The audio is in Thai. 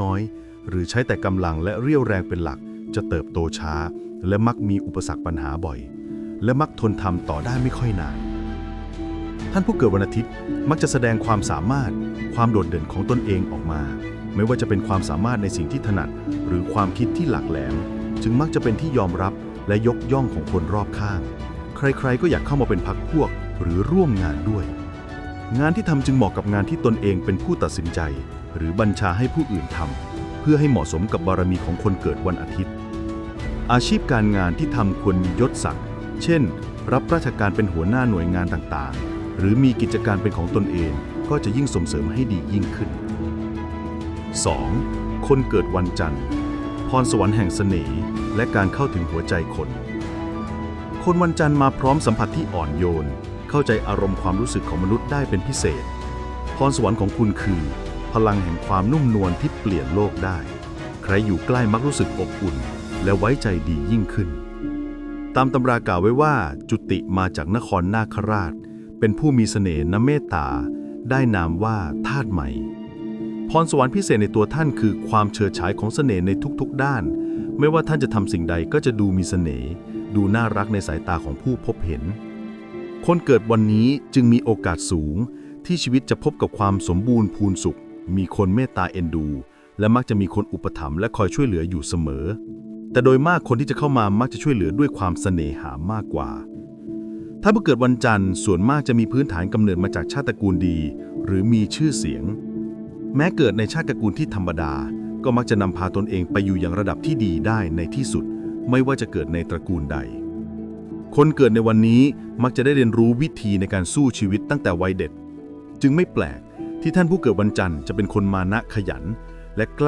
น้อย หรือใช้แต่กำลังและเรี่ยวแรงเป็นหลัก จะเติบโตช้า และมักมีอุปสรรคปัญหาบ่อย และมักทนทำต่อได้ไม่ค่อยนาน ท่านผู้เกิดวันอาทิตย์มักจะแสดงความสามารถ ความโดดเด่นของตนเองออกมา ไม่ว่าจะเป็นความสามารถในสิ่งที่ถนัด หรือความคิดที่หลักแหลม จึงมักจะเป็นที่ยอมรับและยกย่องของคนรอบข้าง ใครๆก็อยากเข้ามาเป็นพักพวกหรือร่วมงานด้วย งานที่ทำจึงเหมาะกับงานที่ตนเองเป็นผู้ตัดสินใจ หรือบัญชาให้ผู้อื่นทำเพื่อให้เหมาะสมกับบารมีของคนเกิดวันอาทิตย์ อาชีพการงานที่ทำควรมียศศักดิ์เช่น รับราชการเป็นหัวหน้าหน่วยงานต่างๆ หรือมีกิจการเป็นของตนเองก็จะยิ่งส่งเสริมให้ดียิ่งขึ้น 2. คนเกิดวันจันทร์ พรสวรรค์แห่งเสน่ห์และการเข้าถึงหัวใจคน คนวันจันทร์มาพร้อมสัมผัสที่อ่อนโยน เข้าใจอารมณ์ความรู้สึกของมนุษย์ได้เป็นพิเศษ พรสวรรค์ของคุณคือ พลังแห่งความนุ่มนวลที่เปลี่ยนโลกได้ ใครอยู่ใกล้มักรู้สึกอบอุ่น และไว้ใจดียิ่งขึ้น ตามตำรากล่าวไว้ว่าจุติมาจากนครนาคราช เป็นผู้มีเสน่ห์นเมตตา ได้นามว่าธาตุใหม่ พรสวรรค์พิเศษในตัวท่านคือความเฉิดฉายของเสน่ห์ในทุกๆ ด้าน ไม่ว่าท่านจะทำสิ่งใดก็จะดูมีเสน่ห์ดูน่ารักในสายตาของผู้พบเห็น คนเกิดวันนี้จึงมีโอกาสสูง ที่ชีวิตจะพบกับความสมบูรณ์พูนสุข มีคนเมตตาเอ็นดู และมักจะมีคนอุปถัมภ์และคอยช่วยเหลืออยู่เสมอ แต่โดยมากคนที่จะเข้ามามักจะช่วยเหลือด้วยความเสน่หามากกว่า ถ้าผู้เกิดวันจันทร์ส่วนมากจะมีพื้นฐานกำเนิดมาจากชาติตระกูลดี หรือมีชื่อเสียง แม้เกิดในชาติตระกูลที่ธรรมดา ก็มักจะนำพาตนเองไปอยู่อย่างระดับที่ดีได้ในที่สุด ไม่ว่าจะเกิดในตระกูลใด คนเกิดในวันนี้มักจะได้เรียนรู้วิธีในการสู้ชีวิตตั้งแต่วัยเด็ก จึงไม่แปลกที่ท่านผู้เกิดวันจันทร์จะเป็นคนมานะขยัน และกล้า